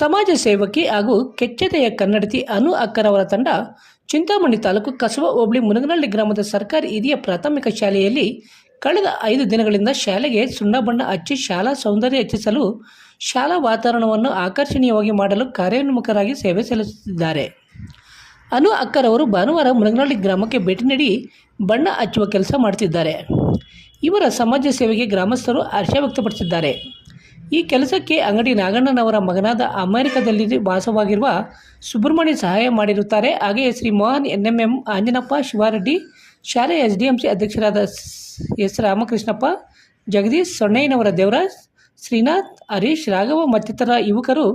ಸಮಾಜ ಸೇವಕಿ ಹಾಗೂ ಕೆಚ್ಚೆದೆಯ ಕನ್ನಡತಿ ಅನು ಅಕ್ಕರವರ ತಂಡ ಚಿಂತಾಮಣಿ ತಾಲೂಕು ಕಸಬ ಹೋಬಳಿ ಮುನಗನಹಳ್ಳಿ ಗ್ರಾಮದ ಸರ್ಕಾರಿ ಹಿರಿಯ ಪ್ರಾಥಮಿಕ ಶಾಲೆಯಲ್ಲಿ ಕಳೆದ ಐದು ದಿನಗಳಿಂದ ಶಾಲೆಗೆ ಸುಣ್ಣ ಬಣ್ಣ ಹಚ್ಚಿ ಶಾಲಾ ಸೌಂದರ್ಯ ಹೆಚ್ಚಿಸಲು ಶಾಲಾ ವಾತಾವರಣವನ್ನು ಆಕರ್ಷಣೀಯವಾಗಿ ಮಾಡಲು ಕಾರ್ಯೋನ್ಮುಖರಾಗಿ ಸೇವೆ ಸಲ್ಲಿಸುತ್ತಿದ್ದಾರೆ. ಅನು ಅಕ್ಕರವರು ಭಾನುವಾರ ಮುನಗನಹಳ್ಳಿ ಗ್ರಾಮಕ್ಕೆ ಭೇಟಿ ನೀಡಿ ಬಣ್ಣ ಹಚ್ಚುವ ಕೆಲಸ ಮಾಡುತ್ತಿದ್ದಾರೆ. ಇವರ ಸಮಾಜ ಸೇವೆಗೆ ಗ್ರಾಮಸ್ಥರು ಹರ್ಷ ವ್ಯಕ್ತಪಡಿಸಿದ್ದಾರೆ. ಈ ಕೆಲಸಕ್ಕೆ ಅಂಗಡಿ ನಾಗಣ್ಣನವರ ಮಗನಾದ ಅಮೆರಿಕದಲ್ಲಿ ವಾಸವಾಗಿರುವ ಸುಬ್ರಹ್ಮಣ್ಯ ಸಹಾಯ ಮಾಡಿರುತ್ತಾರೆ. ಹಾಗೆಯೇ Shri Mohan N M M Anjanappa Shivareddy ಶಾಲೆಯ ಎಸ್ ಡಿ ಎಂ ಸಿ ಅಧ್ಯಕ್ಷರಾದ ಎಸ್ ರಾಮಕೃಷ್ಣಪ್ಪ, ಜಗದೀಶ್ ಸೊಣ್ಣಯ್ಯನವರ ದೇವರಾಜ್ ಶ್ರೀನಾಥ್, ಹರೀಶ್ ರಾಘವ ಮತ್ತಿತರ ಯುವಕರು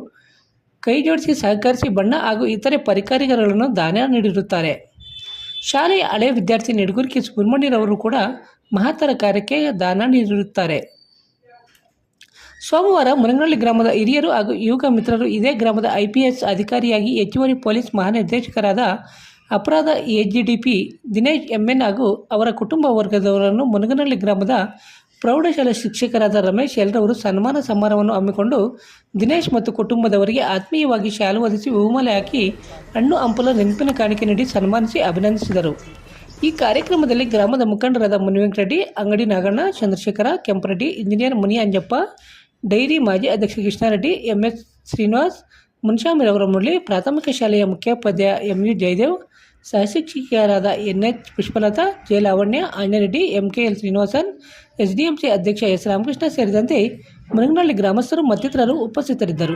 ಕೈ ಜೋಡಿಸಿ ಸಹಕರಿಸಿ ಬಣ್ಣ ಹಾಗೂ ಇತರೆ ಪರಿಕರಗಳನ್ನು ದಾನ ನೀಡಿರುತ್ತಾರೆ. ಶಾಲೆಯ ಹಳೆಯ ವಿದ್ಯಾರ್ಥಿ ನಿಡುಗುರ್ಕಿ ಸುಬ್ರಹ್ಮಣ್ಯರವರು ಕೂಡ ಮಹತ್ತರ ಕಾರ್ಯಕ್ಕೆ ದಾನ ನೀಡಿರುತ್ತಾರೆ. ಸೋಮವಾರ ಮುನಗನಹಳ್ಳಿ ಗ್ರಾಮದ ಹಿರಿಯರು ಹಾಗೂ ಯುವಕ ಮಿತ್ರರು ಇದೇ ಗ್ರಾಮದ ಐಪಿಎಸ್ ಅಧಿಕಾರಿಯಾಗಿ ಹೆಚ್ಚುವರಿ ಪೊಲೀಸ್ ಮಹಾನಿರ್ದೇಶಕರಾದ ಅಪರಾಧ ಎಜಿಡಿಪಿ ದಿನೇಶ್ ಎಂಎನ್ ಹಾಗೂ ಅವರ ಕುಟುಂಬ ವರ್ಗದವರನ್ನು ಮುನಗನಹಳ್ಳಿ ಗ್ರಾಮದ ಪ್ರೌಢಶಾಲಾ ಶಿಕ್ಷಕರಾದ ರಮೇಶ್ ಎಲ್ಲರವರು ಸನ್ಮಾನ ಸಮಾರಂಭವನ್ನು ಹಮ್ಮಿಕೊಂಡು ದಿನೇಶ್ ಮತ್ತು ಕುಟುಂಬದವರಿಗೆ ಆತ್ಮೀಯವಾಗಿ ಶಾಲು ಹೊದಿಸಿ ಹೂಮಾಲೆ ಹಾಕಿ ಹಣ್ಣು ಹಂಪಲ ನೆನಪಿನ ಕಾಣಿಕೆ ನೀಡಿ ಸನ್ಮಾನಿಸಿ ಅಭಿನಂದಿಸಿದರು. ಈ ಕಾರ್ಯಕ್ರಮದಲ್ಲಿ ಗ್ರಾಮದ ಮುಖಂಡರಾದ ಮುನಿವೆಂಕರೆಡ್ಡಿ ಅಂಗಡಿ ನಾಗಣ್ಣ, ಚಂದ್ರಶೇಖರ, ಕೆಂಪರೆಡ್ಡಿ, ಇಂಜಿನಿಯರ್ ಮುನಿ ಅಂಜಪ್ಪ ಡೈರಿ ಮಾಜಿ ಅಧ್ಯಕ್ಷ ಕೃಷ್ಣಾರೆಡ್ಡಿ ಎಂ ಎಸ್ ಶ್ರೀನಿವಾಸ್ ಮುನ್ಶಾಮಿರವರ ಮುರಳಿ, ಪ್ರಾಥಮಿಕ ಶಾಲೆಯ ಮುಖ್ಯೋಪಾಧ್ಯಾಯ M U Jayadev, ಸಹಶಿಕ್ಷಕಿಯರಾದ N H Pushpalatha, J Lavanya Anjanareddy M K L Srinivasan S D M C ಅಧ್ಯಕ್ಷ ಎಸ್ ರಾಮಕೃಷ್ಣ ಸೇರಿದಂತೆ ಮುನಗನಹಳ್ಳಿ ಗ್ರಾಮಸ್ಥರು ಮತ್ತಿತರರು ಉಪಸ್ಥಿತರಿದ್ದರು.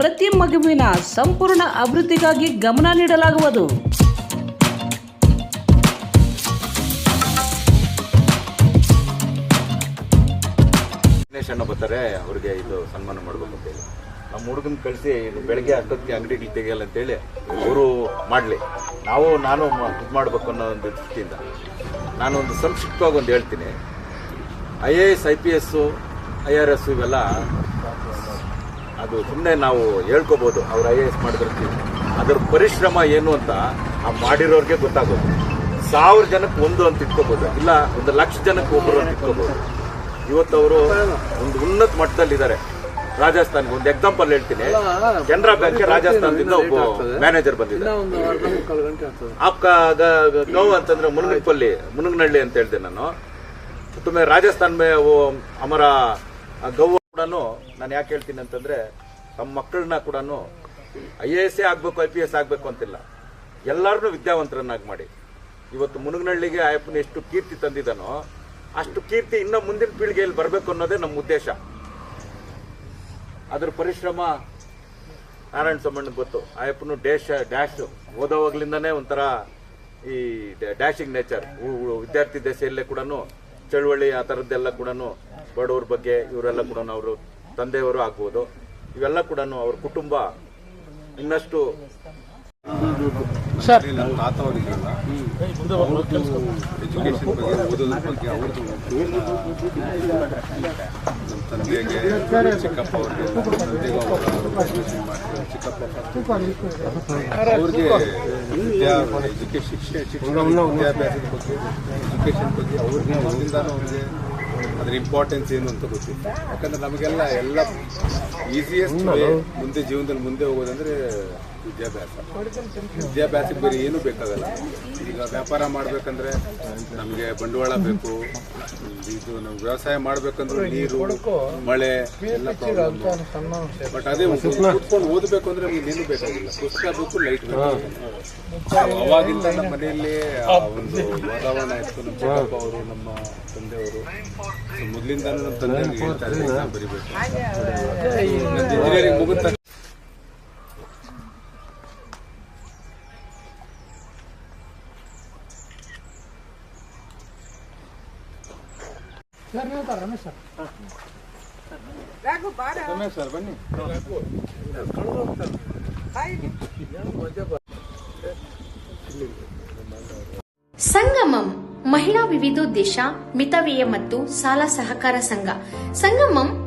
ಪ್ರತಿ ಮಗುವಿನ ಸಂಪೂರ್ಣ ಅಭಿವೃದ್ಧಿಗಾಗಿ ಗಮನ ನೀಡಲಾಗುವುದು. ಬರ್ತಾರೆ, ಅವ್ರಿಗೆ ಇದು ಸನ್ಮಾನ ಮಾಡಬೇಕು ಅಂತ ಹೇಳಿ. ನಮ್ಮ ಹುಡುಗನ ಕಳಿಸಿ ಬೆಳಗ್ಗೆ ಅಷ್ಟೊತ್ತಿಗೆ ಅಂಗಡಿಗಳು ತೆಗೆಯಲ್ಲ ಅಂತೇಳಿ ಅವರು ಮಾಡಲಿ. ನಾವು, ನಾನು ಇದು ಮಾಡಬೇಕು ಅನ್ನೋ ಒಂದು ದೃಷ್ಟಿಯಿಂದ ನಾನು ಒಂದು ಸಂಕ್ಷಿಪ್ತವಾಗಿ ಒಂದು ಹೇಳ್ತೀನಿ. I A S, I P S I R S ಇವೆಲ್ಲ ಅದು ಸುಮ್ಮನೆ ನಾವು ಹೇಳ್ಕೋಬೋದು ಅವ್ರು ಐ ಎ ಎಸ್ ಮಾಡಿದ್ರೆ ಅದರ ಪರಿಶ್ರಮ ಏನು ಅಂತ ಆ ಮಾಡಿರೋರಿಗೆ ಗೊತ್ತಾಗೋದು. ಸಾವಿರ ಜನಕ್ಕೆ ಒಂದು ಅಂತ ಇಟ್ಕೋಬೋದು ಇಲ್ಲ ಒಂದು ಲಕ್ಷ ಜನಕ್ಕೆ ಒಬ್ಬರು ಅಂತ ಇಟ್ಕೋಬೋದು. ಇವತ್ತು ಅವರು ಒಂದು ಉನ್ನತ ಮಟ್ಟದಲ್ಲಿದ್ದಾರೆ. ರಾಜಸ್ಥಾನ್ಗೆ ಒಂದು ಎಕ್ಸಾಂಪಲ್ ಹೇಳ್ತೀನಿ. ಕೆನರಾ ಬ್ಯಾಂಕ್ ರಾಜಸ್ಥಾನದಿಂದ ಒಬ್ಬ ಮ್ಯಾನೇಜರ್ ಬಂದಿದ್ದಾರೆ. ಆಪ್ಕ ಗ- ಅಂತಂದ್ರೆ ಮುನಗನಪಲ್ಲಿ ಮುನಗನಹಳ್ಳಿ ಅಂತ ಹೇಳಿದೆ ನಾನು. ತುಂಬ ರಾಜಸ್ಥಾನ್ ಮೇ ಅಮರ ಗೌ ಕೂಡ ನಾನು ಯಾಕೆ ಹೇಳ್ತೀನಿ ಅಂತಂದ್ರೆ, ತಮ್ಮ ಮಕ್ಕಳನ್ನ ಕೂಡ ಐ ಎ ಎಸ್ ಆಗ್ಬೇಕು ಐ ಪಿ ಎಸ್ ಆಗ್ಬೇಕು ಅಂತಿಲ್ಲ. ಎಲ್ಲರನ್ನೂ ವಿದ್ಯಾವಂತರನ್ನಾಗಿ ಮಾಡಿ. ಇವತ್ತು ಮುನಗನಹಳ್ಳಿಗೆ ಆಯಪ್ಪನ ಎಷ್ಟು ಕೀರ್ತಿ ತಂದಿದ್ದಾನೋ, ಅಷ್ಟು ಕೀರ್ತಿ ಇನ್ನೂ ಮುಂದಿನ ಪೀಳಿಗೆಯಲ್ಲಿ ಬರಬೇಕು ಅನ್ನೋದೇ ನಮ್ಮ ಉದ್ದೇಶ. ಅದ್ರ ಪರಿಶ್ರಮ ನಾರಾಯಣ ಸಮಣ್ಣ ಗೊತ್ತು. ಆಯಪ್ಪನು ಡ್ಯಾಶ್ ಡ್ಯಾಶ್ ಓದೋವಾಗ್ಲಿಂದನೇ ಒಂಥರ ಈ ಡ್ಯಾಶಿಂಗ್ ನೇಚರ್ ವಿದ್ಯಾರ್ಥಿ ದೆಸೆಯಲ್ಲೇ ಕೂಡ ಚಳುವಳಿ ಆ ಥರದ್ದೆಲ್ಲ ಕೂಡ ಬಡವ್ರ ಬಗ್ಗೆ ಇವರೆಲ್ಲ ಕೂಡ ಅವರು ತಂದೆಯವರು ಆಗ್ಬೋದು ಇವೆಲ್ಲ ಕೂಡ ಅವ್ರ ಕುಟುಂಬ ಇನ್ನಷ್ಟು ಅವ್ರದ್ದು ಎಜುಕೇಶನ್ ಬಗ್ಗೆ ಓದೋದ್ರ ಬಗ್ಗೆ ಅವ್ರದ್ದು ನಮ್ಮ ತಂದೆಗೆ ಚಿಕ್ಕಪ್ಪ ಅವ್ರಿಗೆ ತಂದೆಗೆ. ಚಿಕ್ಕಪ್ಪ ಅವ್ರಿಗೆ ಎಜುಕೇಶನ್ ಶಿಕ್ಷಣ ಶಿಕ್ಷಣ ವಿದ್ಯಾಭ್ಯಾಸದ ಬಗ್ಗೆ ಎಜುಕೇಶನ್ ಬಗ್ಗೆ ಅವ್ರಿಗೆ ಮೊದಲಿಂದಾನು ಅವ್ರಿಗೆ ಅದ್ರ ಇಂಪಾರ್ಟೆನ್ಸ್ ಏನು ಅಂತ ಗೊತ್ತಿಲ್ಲ ಯಾಕಂದ್ರೆ ನಮಗೆಲ್ಲ ಎಲ್ಲ ಈಸಿಯೆಸ್ಟ್ ವೇ ಮುಂದೆ ಜೀವನದಲ್ಲಿ ಮುಂದೆ ಹೋಗೋದಂದ್ರೆ ವಿದ್ಯಾಭ್ಯಾಸ. ವಿದ್ಯಾಭ್ಯಾಸಕ್ಕೆ ಬೇರೆ ಏನೂ ಬೇಕಾಗಲ್ಲ. ಈಗ ವ್ಯಾಪಾರ ಮಾಡಬೇಕಂದ್ರೆ ನಮಗೆ ಬಂಡವಾಳ ಬೇಕು. ಇದು ನಾವು ವ್ಯವಸಾಯ ಮಾಡಬೇಕಂದ್ರೆ ನೀರು ಮಳೆ ಎಲ್ಲ ಪ್ರಾಬ್ಲಮ್ ಬಟ್ ಅದೇ ಕೂತ್ಕೊಂಡು ಓದಬೇಕು ಅಂದ್ರೆ ನಮ್ಗೆ ಏನು ಬೇಕಾಗಿಲ್ಲ. ಪುಸ್ತಕ ಬೇಕು ಲೈಟ್ ಬೇಕು. ಅವಾಗಿಂದ ನಮ್ಮ ಮನೆಯಲ್ಲಿ ಒಂದು ವಾತಾವರಣ ಇತ್ತು. ನಮ್ಮ ಚಿಕ್ಕಪ್ಪ ಅವರು ನಮ್ಮ ತಂದೆಯವರು. ಮೊದಲಿಂದ ನಮ್ಮ ತಂದೆ ಹೇಳ್ತಾರೆ ಬರಿಬೇಕು. ಇಂಜಿನಿಯರಿಂಗ್ ಮುಗಿದ ತಕ್ಷಣ ರಮೇಶ್ ಸರ್. ಬನ್ನಿ. ಸಂಗಮಂ ಮಹಿಳಾ ವಿವಿಧೋದ್ದೇಶ ಮಿತವ್ಯಯ ಮತ್ತು ಸಾಲ ಸಹಕಾರ ಸಂಘ. ಸಂಗಮಂ